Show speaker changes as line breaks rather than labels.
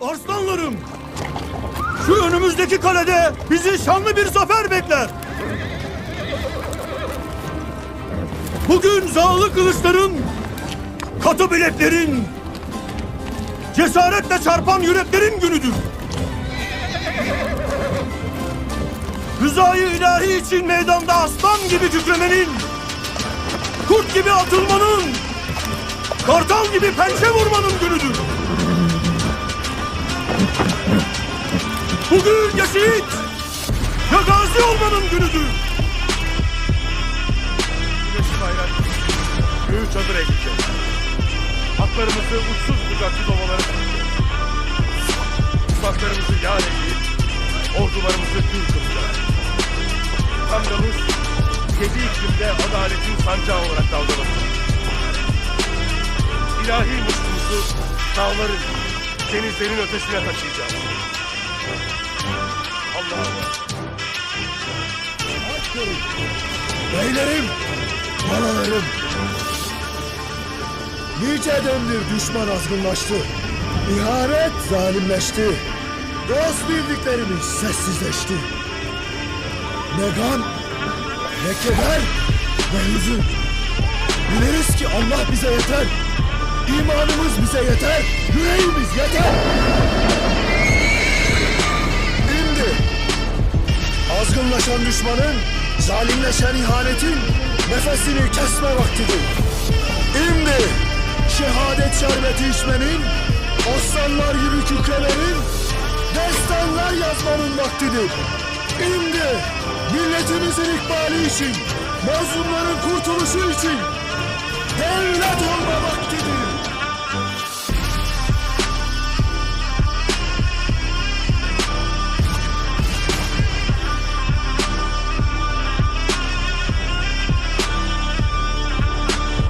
Arslanlarım! Şu önümüzdeki kalede bizi şanlı bir zafer bekler. Bugün zağlı kılıçların, katı bileklerin, cesaretle çarpan yüreklerin günüdür. Rızayı ilahi için meydanda aslan gibi kükremenin, kurt gibi atılmanın, kartal gibi pençe vurmanın günüdür. Bugün ya ya gazi olmanın günüdür.
Güneşi bayrak, göğü çadır ekleyeceğiz. Atlarımızı uçsuz bucaksız ovalara taşıyacağız. Uzaklarımızı yâr ekleyip, ordularımızı gül kılacağız. Damgamız, yedi iklimde adaletin sancağı olarak dalgalanacak. İlahi mutluluğumuzu dağların, denizlerin ötesine taşıyacağız.
Beylerim, balalarım. Nice demdir düşman azgınlaştı. İhanet zalimleşti. Dost bildiklerimiz sessizleşti. Ne gam, ne keder, ne hüzün. Biliriz ki Allah bize yeter. İmanımız bize yeter. Yüreğimiz yeter. Azgınlaşan düşmanın, zalimleşen ihanetin nefesini kesme vaktidir. Şimdi şehadet şerbeti içmenin, aslanlar gibi kükremenin, destanlar yazmanın vaktidir. Şimdi milletimizin ikbali için, mazlumların kurtuluşu için devlet.